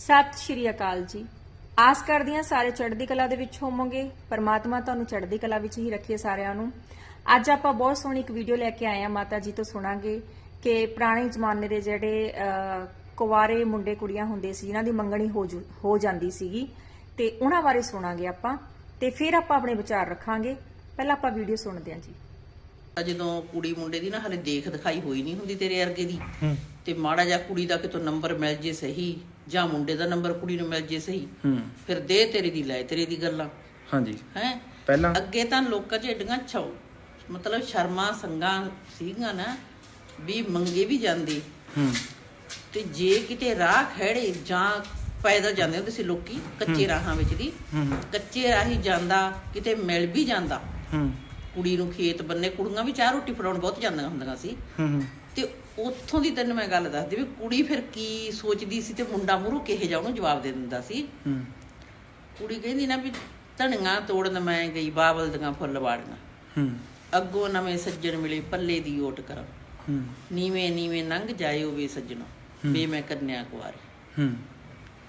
ਸਤਿ ਸ਼੍ਰੀ ਅਕਾਲ ਜੀ। ਆਸ ਕਰਦੀ ਹਾਂ ਸਾਰੇ ਚੜ੍ਹਦੀ ਕਲਾ ਦੇ ਵਿੱਚ ਹੋਵੋਗੇ। ਪਰਮਾਤਮਾ ਤੁਹਾਨੂੰ ਚੜ੍ਹਦੀ ਕਲਾ ਵਿੱਚ ਹੀ ਰੱਖੇ ਸਾਰਿਆਂ ਨੂੰ। ਅੱਜ ਆਪਾਂ ਬਹੁਤ ਸੋਹਣੀ ਇੱਕ ਵੀਡੀਓ ਲੈ ਕੇ ਆਏ ਹਾਂ ਮਾਤਾ ਜੀ ਤੋਂ ਸੁਣਾਂਗੇ ਕਿ ਪੁਰਾਣੇ ਜ਼ਮਾਨੇ ਦੇ ਜਿਹੜੇ ਕੁਆਰੇ ਮੁੰਡੇ ਕੁੜੀਆਂ ਹੁੰਦੇ ਸੀ ਜਿਨ੍ਹਾਂ ਦੀ ਮੰਗਣੀ ਹੋ ਜਾਂਦੀ ਸੀਗੀ ਤੇ ਉਹਨਾਂ ਬਾਰੇ ਸੁਣਾਂਗੇ ਆਪਾਂ। ਤੇ ਫਿਰ ਆਪਾਂ ਆਪਣੇ ਵਿਚਾਰ ਰੱਖਾਂਗੇ। ਪਹਿਲਾਂ ਆਪਾਂ ਵੀਡੀਓ ਸੁਣਦੇ ਹਾਂ ਜੀ। ਜਦੋਂ ਕੁੜੀ ਮੁੰਡੇ ਦੀ ਨਾ ਹਲੇ ਦੇਖ ਦਿਖਾਈ ਹੋਈ ਨਹੀਂ ਹੁੰਦੀ ਤੇਰੇ ਅਰਗੇ ਦੀ ਤੇ ਮਾੜਾ ਜਿਹਾ ਕੁੜੀ ਦਾ ਕਿਤੋਂ ਨੰਬਰ ਮਿਲ ਜੇ ਸਹੀ ਜਾਂ ਮੁੰਡੇ ਦਾ ਨੰਬਰ ਕੁੜੀ ਨੂੰ ਮਿਲ ਜੇ ਸਹੀ ਹੂੰ। ਫਿਰ ਦੇ ਤੇਰੀ ਦੀ ਲੈ ਤੇਰੀ ਦੀ ਗੱਲਾਂ। ਹਾਂਜੀ। ਹੈ? ਪਹਿਲਾਂ? ਅੱਗੇ ਤਾਂ ਲੋਕਾਂ 'ਚ ਏਡੀਆਂ ਛੋ ਮਤਲਬ ਸ਼ਰਮਾ ਸੰਗਾ ਸੀਗੀਆਂ ਨਾ ਵੀ ਮੰਗੇ ਵੀ ਜਾਂਦੇ। ਹੂੰ। ਤੇ ਜੇ ਕਿਤੇ ਰਾਹ ਖੜੇ ਜਾਂ ਪੈਦਲ ਜਾਂਦੇ ਹੁੰਦੇ ਸੀ ਲੋਕੀ ਕੱਚੇ ਰਾਹਾਂ ਵਿੱਚ ਦੀ ਹੂੰ ਕੱਚੇ ਰਾਹੀ ਜਾਂਦਾ ਕਿਤੇ ਮਿਲ ਵੀ ਜਾਂਦਾ। ਹੂੰ। ਕੁੜੀ ਨੂੰ ਖੇਤ ਬੰਨੇ ਕੁੜੀਆਂ ਵੀ ਚਾਹ ਰੋਟੀ ਫੜਾਉਣ ਬਹੁਤ ਜਾਂਦੀਆਂ ਹੁੰਦੀਆਂ ਸੀ। ਹੂੰ। ਤੇ ਉੱਥੋਂ ਦੀ ਤੈਨੂੰ ਮੈਂ ਗੱਲ ਦੱਸਦੀ ਵੀ ਕੁੜੀ ਫਿਰ ਕੀ ਸੋਚਦੀ ਸੀ ਤੇ ਮੁੰਡਾ ਮੂਹਰੋਂ ਕਿਹੇ ਜਾ ਉਹਨੂੰ ਜਵਾਬ ਦੇ ਦਿੰਦਾ ਸੀ। ਹੂੰ। ਕੁੜੀ ਕਹਿੰਦੀ ਨਾ ਵੀ ਧਣੀਆਂ ਤੋੜਨ ਮੈਂ ਗਈ ਬਾਬਲ ਦੀਆਂ ਫੁੱਲ ਵਾੜੀਆਂ ਹੂੰ। ਅੱਗੋਂ ਨਵੇਂ ਸੱਜਣ ਮਿਲੇ ਪੱਲੇ ਦੀ ਓਟ ਕਰ ਹੂੰ। ਨੀਵੇਂ ਨੀਵੇਂ ਲੰਘ ਜਾਇਓ ਵੇ ਸੱਜਣੋ। ਵੇ ਮੈਂ ਕੰਨਿਆ ਕੁਆਰੀ। ਹੂੰ।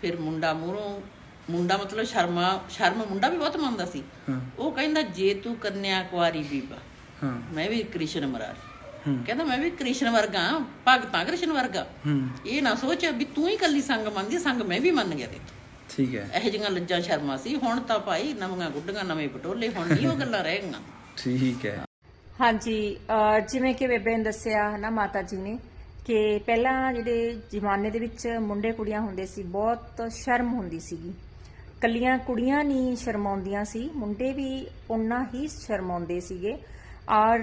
ਫਿਰ ਮੁੰਡਾ ਮੂਹਰੋਂ ਮੁੰਡਾ ਮਤਲਬ ਸ਼ਰਮਾ ਸ਼ਰਮ ਮੁੰਡਾ ਵੀ ਬਹੁਤ ਮੰਨਦਾ ਸੀ। ਹਾਂ। ਉਹ ਕਹਿੰਦਾ ਜੇ ਤੂੰ ਕੰਨਿਆ ਕੁਆਰੀ ਬੀਬਾ ਹਾਂ। ਮੈਂ ਵੀ ਕ੍ਰਿਸ਼ਨ ਮਰਾਰੀ। ਕਹਿੰਦਾ ਮੈਂ ਵੀ ਕ੍ਰਿਸ਼ਨ ਵਰਗਾ ਭਗਤਾਂ ਕ੍ਰਿਸ਼ਨ ਵਰਗਾ। ਇਹ ਨਾ ਸੋਚ ਵੀ ਤੂੰ ਹੀ ਕੱਲੀ ਸੰਗ ਮੰਨਦੀ ਸੰਗ ਮੈਂ ਵੀ ਮੰਨ ਗਿਆ ਤੇ। ਠੀਕ ਹੈ। ਇਹੋ ਜਿਹੀਆਂ ਲੱਜਾਂ ਸ਼ਰਮਾਂ ਸੀ ਹੁਣ ਤਾਂ ਭਾਈ ਨਵੀਆਂ ਗੁੱਡੀਆਂ ਨਵੇਂ ਪਟੋਲੇ ਹੁਣ ਨਹੀਂ ਉਹ ਗੱਲਾਂ ਰਹਿ ਗਈਆਂ। ਠੀਕ ਹੈ। ਹਾਂਜੀ ਜਿਵੇਂ ਕਿ ਬੇਬੇ ਨੇ ਦੱਸਿਆ ਹੈ ਨਾ ਮਾਤਾ ਜੀ ਨੇ ਕਿ ਪਹਿਲਾਂ ਜਿਹੜੇ ਜ਼ਮਾਨੇ ਦੇ ਵਿੱਚ ਮੁੰਡੇ ਕੁੜੀਆਂ ਹੁੰਦੇ ਸੀ ਬਹੁਤ ਸ਼ਰਮ ਹੁੰਦੀ ਸੀਗੀ। ਕੱਲੀਆਂ ਕੁੜੀਆਂ ਨਹੀਂ ਸ਼ਰਮਾਉਂਦੀਆਂ ਸੀ ਮੁੰਡੇ ਵੀ ਉਨਾ ਹੀ ਸ਼ਰਮਾਉਂਦੇ ਸੀਗੇ। ਔਰ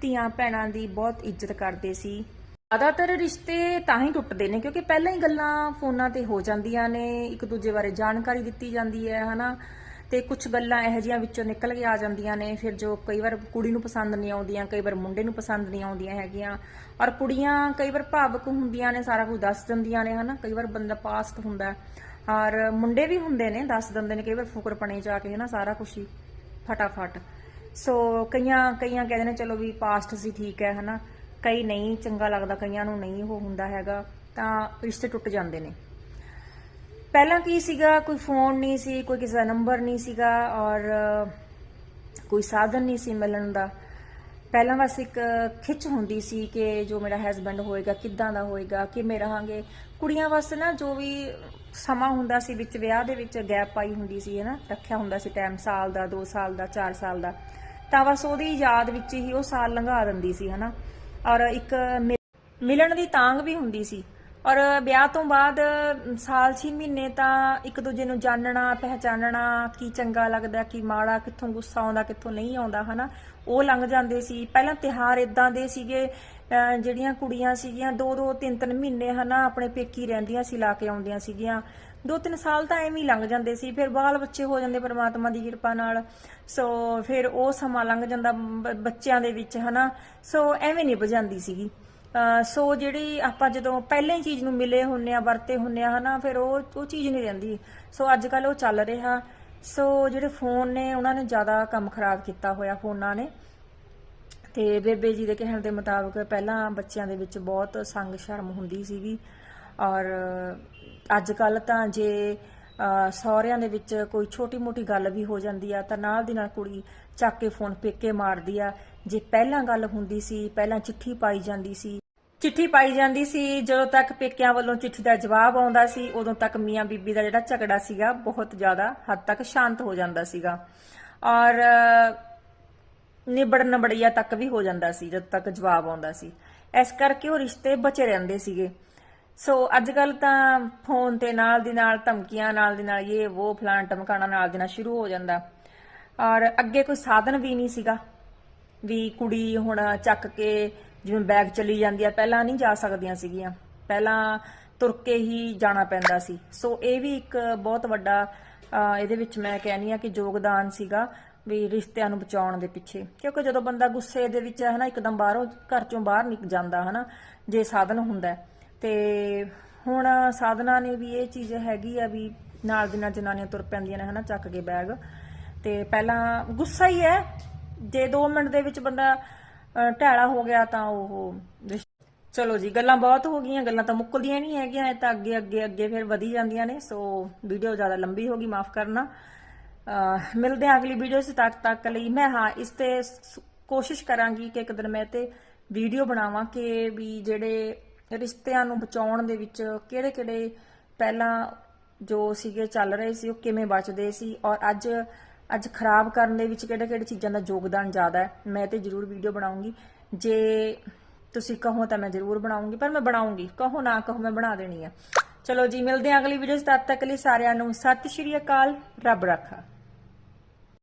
ਧੀਆਂ ਭੈਣਾਂ ਦੀ ਬਹੁਤ ਇੱਜ਼ਤ ਕਰਦੇ ਸੀ। ਜ਼ਿਆਦਾਤਰ ਰਿਸ਼ਤੇ ਤਾਂ ਹੀ ਟੁੱਟਦੇ ਨੇ, ਕਿਉਂਕਿ ਪਹਿਲਾਂ ਹੀ ਗੱਲਾਂ ਫੋਨਾਂ ਤੇ ਹੋ ਜਾਂਦੀਆਂ ਨੇ, ਇੱਕ ਦੂਜੇ ਬਾਰੇ ਜਾਣਕਾਰੀ ਦਿੱਤੀ ਜਾਂਦੀ ਹੈ, ਹਨਾ? ਤੇ ਕੁਝ ਗੱਲਾਂ ਇਹੋ ਜਿਹੀਆਂ ਵਿੱਚੋਂ ਨਿਕਲ ਕੇ ਆ ਜਾਂਦੀਆਂ ਨੇ, ਫਿਰ ਜੋ ਕਈ ਵਾਰ ਕੁੜੀ ਨੂੰ ਪਸੰਦ ਨਹੀਂ ਆਉਂਦੀਆਂ, ਕਈ ਵਾਰ ਮੁੰਡੇ ਨੂੰ ਪਸੰਦ ਨਹੀਂ ਆਉਂਦੀਆਂ ਹੈਗੀਆਂ। ਔਰ ਕੁੜੀਆਂ ਕਈ ਵਾਰ ਭਾਵਕ ਹੁੰਦੀਆਂ ਨੇ, ਸਾਰਾ ਕੁਝ ਦੱਸ ਦਿੰਦੀਆਂ ਨੇ, ਹਨਾ? ਕਈ ਵਾਰ ਬੰਦਾ ਪਾਸਟ ਹੁੰਦਾ ਔਰ ਮੁੰਡੇ ਵੀ ਹੁੰਦੇ ਨੇ, ਦੱਸ ਦਿੰਦੇ ਨੇ, ਕਈ ਵਾਰ ਫੁਕਰਪਣੇ ਜਾ ਕੇ, ਹਨਾ? ਸਾਰਾ ਕੁਝ ਹੀ ਫਟਾਫਟ। ਸੋ ਕਈਆਂ ਕਈਆਂ ਕਹਿੰਦੇ ਨੇ ਚਲੋ ਵੀ ਪਾਸਟ ਸੀ, ਠੀਕ ਹੈ, ਹਨਾ। ਕਈ ਨਹੀਂ, ਚੰਗਾ ਲੱਗਦਾ, ਕਈਆਂ ਨੂੰ ਨਹੀਂ ਉਹ ਹੁੰਦਾ ਹੈਗਾ, ਤਾਂ ਰਿਸ਼ਤੇ ਟੁੱਟ ਜਾਂਦੇ ਨੇ। ਪਹਿਲਾਂ ਕੀ ਸੀਗਾ, ਕੋਈ ਫੋਨ ਨਹੀਂ ਸੀ, ਕੋਈ ਕਿਸੇ ਦਾ ਨੰਬਰ ਨਹੀਂ ਸੀਗਾ, ਔਰ ਕੋਈ ਸਾਧਨ ਨਹੀਂ ਸੀ ਮਿਲਣ ਦਾ। ਪਹਿਲਾਂ ਬਸ ਇੱਕ ਖਿੱਚ ਹੁੰਦੀ ਸੀ ਕਿ ਜੋ ਮੇਰਾ ਹਸਬੰਡ ਹੋਏਗਾ, ਕਿੱਦਾਂ ਦਾ ਹੋਏਗਾ, ਕਿਵੇਂ ਰਹਾਂਗੇ। ਕੁੜੀਆਂ ਵਾਸਤੇ ਨਾ ਜੋ ਵੀ ਸਮਾਂ ਹੁੰਦਾ ਸੀ ਵਿੱਚ, ਵਿਆਹ ਦੇ ਵਿੱਚ ਗੈਪ ਪਾਈ ਹੁੰਦੀ ਸੀ ਹੈ ਨਾ ਰੱਖਿਆ ਹੁੰਦਾ ਸੀ ਟਾਈਮ ਸਾਲ ਦਾ 2 ਸਾਲ ਦਾ 4 ਸਾਲ ਦਾ। ਤਾਂ ਬਸ ਉਹਦੀ ਯਾਦ ਵਿੱਚ ਹੀ ਉਹ ਸਾਲ ਲੰਘਾ ਦਿੰਦੀ ਸੀ ਹਨਾ? ਔਰ ਇੱਕ ਮਿਲਣ ਦੀ ਤਾਂਗ ਵੀ ਹੁੰਦੀ ਸੀ। ਔਰ ਵਿਆਹ ਤੋਂ ਬਾਅਦ ਸਾਲ 6 ਮਹੀਨੇ ਤਾਂ ਇੱਕ ਦੂਜੇ ਨੂੰ ਜਾਣਨਾ ਪਹਿਚਾਨਣਾ ਕੀ ਚੰਗਾ ਲੱਗਦਾ ਕੀ ਮਾੜਾ ਕਿੱਥੋਂ ਗੁੱਸਾ ਆਉਂਦਾ ਕਿੱਥੋਂ ਨਹੀਂ ਆਉਂਦਾ ਹਨਾ? ਉਹ ਲੰਘ ਜਾਂਦੇ ਸੀ। ਪਹਿਲਾਂ ਤਿਹਾਰ ਇਦਾਂ ਦੇ ਸੀਗੇ ਅਹ, ਜਿਹੜੀਆਂ ਕੁੜੀਆਂ ਸੀਗੀਆਂ ਦੋ ਦੋ ਤਿੰਨ ਤਿੰਨ ਮਹੀਨੇ ਹਨਾ ਆਪਣੇ ਪੇਕੀ ਰਹਿੰਦੀਆਂ ਸੀ ਲਾ ਕੇ ਆਉਂਦੀਆਂ ਸੀਗੀਆਂ। ਦੋ ਤਿੰਨ ਸਾਲ ਤਾਂ ਐਵੇਂ ਹੀ ਲੰਘ ਜਾਂਦੇ ਸੀ, ਫਿਰ ਬਾਲ ਬੱਚੇ ਹੋ ਜਾਂਦੇ ਪਰਮਾਤਮਾ ਦੀ ਕਿਰਪਾ ਨਾਲ। ਸੋ ਫਿਰ ਉਹ ਸਮਾਂ ਲੰਘ ਜਾਂਦਾ ਬੱਚਿਆਂ ਦੇ ਵਿੱਚ, ਹਨਾ? ਸੋ ਐਵੇਂ ਨਹੀਂ ਬਜਾਂਦੀ ਸੀਗੀ। ਸੋ ਜਿਹੜੀ ਆਪਾਂ ਜਦੋਂ ਪਹਿਲਾਂ ਹੀ ਚੀਜ਼ ਨੂੰ ਮਿਲੇ ਹੁੰਨੇ ਆ, ਵਰਤੇ ਹੁੰਨੇ ਆ, ਹਨਾ? ਫਿਰ ਉਹ ਉਹ ਚੀਜ਼ ਨਹੀਂ ਰਹਿੰਦੀ। ਸੋ ਅੱਜ ਕੱਲ ਉਹ ਚੱਲ ਰਿਹਾ। ਸੋ ਜਿਹੜੇ ਫੋਨ ਨੇ, ਉਹਨਾਂ ਨੇ ਜ਼ਿਆਦਾ ਕੰਮ ਖਰਾਬ ਕੀਤਾ ਹੋਇਆ ਫੋਨਾਂ ਨੇ। ਤੇ ਬੇਬੇ ਜੀ ਦੇ ਕਹਿਣ ਦੇ ਮੁਤਾਬਕ ਪਹਿਲਾਂ ਬੱਚਿਆਂ ਦੇ ਵਿੱਚ ਬਹੁਤ ਸੰਗ ਸ਼ਰਮ ਹੁੰਦੀ ਸੀਗੀ। ਔਰ ਅੱਜ ਕੱਲ ਤਾਂ ਜੇ ਸਹੁਰਿਆਂ ਦੇ ਵਿੱਚ ਕੋਈ ਛੋਟੀ ਮੋਟੀ ਗੱਲ ਵੀ ਹੋ ਜਾਂਦੀ ਆ, ਤਾਂ ਨਾਲ ਦੀ ਨਾਲ ਕੁੜੀ ਚੱਕ ਕੇ ਫੋਨ ਪੇਕੇ ਮਾਰਦੀ ਆ। ਜੇ ਪਹਿਲਾਂ ਗੱਲ ਹੁੰਦੀ ਸੀ, ਪਹਿਲਾਂ ਚਿੱਠੀ ਪਾਈ ਜਾਂਦੀ ਸੀ। ਚਿੱਠੀ ਪਾਈ ਜਾਂਦੀ ਸੀ, ਜਦੋਂ ਤੱਕ ਪੇਕਿਆਂ ਵੱਲੋਂ ਚਿੱਠੀ ਦਾ ਜਵਾਬ ਆਉਂਦਾ ਸੀ, ਉਦੋਂ ਤੱਕ ਮੀਆਂ ਬੀਬੀ ਦਾ ਜਿਹੜਾ ਝਗੜਾ ਸੀਗਾ, ਬਹੁਤ ਜ਼ਿਆਦਾ ਹੱਦ ਤੱਕ ਸ਼ਾਂਤ ਹੋ ਜਾਂਦਾ ਸੀਗਾ। ਔਰ ਨਿਬੜ ਨਬੜੀਆ ਤੱਕ ਵੀ ਹੋ ਜਾਂਦਾ ਸੀ, ਜਦ ਤੱਕ ਜਵਾਬ ਆਉਂਦਾ ਸੀ। ਇਸ ਕਰਕੇ ਉਹ ਰਿਸ਼ਤੇ ਬਚੇ ਰਹਿੰਦੇ ਸੀਗੇ। ਸੋ ਅੱਜ ਕੱਲ ਤਾਂ ਫੋਨ ਤੇ ਨਾਲ ਦੀ ਨਾਲ ਧਮਕੀਆਂ, ਨਾਲ ਦੀ ਨਾਲ ਇਹ, ਉਹ ਫਲਾਂ ਟਮਕਾਣਾ ਨਾਲ ਦੀ ਨਾਲ ਸ਼ੁਰੂ ਹੋ ਜਾਂਦਾ। ਔਰ ਅੱਗੇ ਕੋਈ ਸਾਧਨ ਵੀ ਨਹੀਂ ਸੀਗਾ। ਵੀ ਕੁੜੀ ਹੁਣ ਚੱਕ ਕੇ ਜਿਵੇਂ ਬੈਗ ਚਲੀ ਜਾਂਦੀ ਆ, ਪਹਿਲਾਂ ਨਹੀਂ ਜਾ ਸਕਦੀਆਂ ਸੀਗੀਆਂ। ਪਹਿਲਾਂ ਤੁਰ ਕੇ ਹੀ ਜਾਣਾ ਪੈਂਦਾ ਸੀ। ਸੋ ਇਹ ਵੀ ਇੱਕ ਬਹੁਤ ਵੱਡਾ ਇਹਦੇ ਵਿੱਚ ਮੈਂ ਕਹਿੰਨੀ ਆ ਕਿ ਯੋਗਦਾਨ ਸੀਗਾ ਵੀ ਰਿਸ਼ਤਿਆਂ ਨੂੰ ਬਚਾਉਣ ਦੇ ਪਿੱਛੇ। ਕਿਉਂਕਿ ਜਦੋਂ ਬੰਦਾ ਗੁੱਸੇ ਦੇ ਵਿੱਚ ਹੈ ਨਾ, ਇੱਕਦਮ ਬਾਹਰੋਂ ਘਰ ਚੋਂ ਬਾਹਰ ਨਿਕ ਜਾਂਦਾ ਹੈ ਨਾ ਜੇ ਸਾਧਨ ਹੁੰਦਾ ਹੈ। ਤੇ ਹੁਣ ਸਾਧਨਾ ਨੇ ਵੀ ਇਹ ਚੀਜ਼ ਹੈਗੀ ਆ ਵੀ ਨਾਲ ਦੀ ਨਾਲ ਜਨਾਨੀਆਂ ਤੁਰ ਪੈਂਦੀਆਂ ਨੇ ਹਨਾ ਚੱਕ ਕੇ ਬੈਗ ਤੇ ਪਹਿਲਾਂ ਗੁੱਸਾ ਹੀ ਹੈ ਜੇ 2 ਮਿੰਟ ਦੇ ਵਿੱਚ ਬੰਦਾ ਅਹ, ਢੈਲਾ ਹੋ ਗਿਆ ਤਾਂ ਉਹ ਚਲੋ ਜੀ ਗੱਲਾਂ ਬਹੁਤ ਹੋ ਗਈਆਂ ਗੱਲਾਂ ਤਾਂ ਮੁੱਕਦੀਆਂ ਨਹੀਂ ਹੈਗੀਆਂ ਇਹ ਤਾਂ ਅੱਗੇ ਅੱਗੇ ਅੱਗੇ ਫਿਰ ਵਧੀ ਜਾਂਦੀਆਂ ਨੇ ਸੋ ਵੀਡੀਓ ਜ਼ਿਆਦਾ ਲੰਬੀ ਹੋ ਗਈ ਮਾਫ ਕਰਨਾ। ਮਿਲਦੇ ਹਾਂ ਅਗਲੀ ਵੀਡੀਓ 'ਚ ਤੱਕ ਤੱਕ ਲਈ ਮੈਂ ਹਾਂ ਇਸ ਤੇ ਸ- ਕੋਸ਼ਿਸ਼ ਕਰਾਂਗੀ ਕਿ ਇੱਕ ਦਿਨ ਮੈਂ ਤੇ ਵੀਡੀਓ ਬਣਾਵਾਂ ਕਿ ਵੀ ਜਿਹੜੇ ਰਿਸ਼ਤਿਆਂ ਨੂੰ ਬਚਾਉਣ ਦੇ ਵਿੱਚ ਕਿਹੜੇ ਕਿਹੜੇ ਪਹਿਲਾਂ ਜੋ ਸੀਗੇ ਚੱਲ ਰਹੇ ਸੀ, ਉਹ ਕਿਵੇਂ ਬਚਦੇ ਸੀ ਔਰ ਅੱਜ ਅੱਜ ਖਰਾਬ ਕਰਨ ਦੇ ਵਿੱਚ ਕਿਹੜੇ ਕਿਹੜੇ ਚੀਜ਼ਾਂ ਦਾ ਯੋਗਦਾਨ ਜ਼ਿਆਦਾ ਹੈ, ਮੈਂ ਤੇ ਜ਼ਰੂਰ ਵੀਡੀਓ ਬਣਾਉਂਗੀ। ਜੇ ਤੁਸੀਂ ਕਹੋ ਤਾਂ ਮੈਂ ਜ਼ਰੂਰ ਬਣਾਉਂਗੀ, ਪਰ ਮੈਂ ਬਣਾਉਂਗੀ, ਕਹੋ ਨਾ ਕਹੋ ਮੈਂ ਬਣਾ ਦੇਣੀ ਆ। ਚਲੋ ਜੀ, ਮਿਲਦੇ ਹਾਂ ਅਗਲੀ ਵੀਡੀਓ 'ਚ, ਤਦ ਤੱਕ ਲਈ ਸਾਰਿਆਂ ਨੂੰ ਸਤਿ ਸ਼੍ਰੀ ਅਕਾਲ, ਰੱਬ ਰੱਖਾ।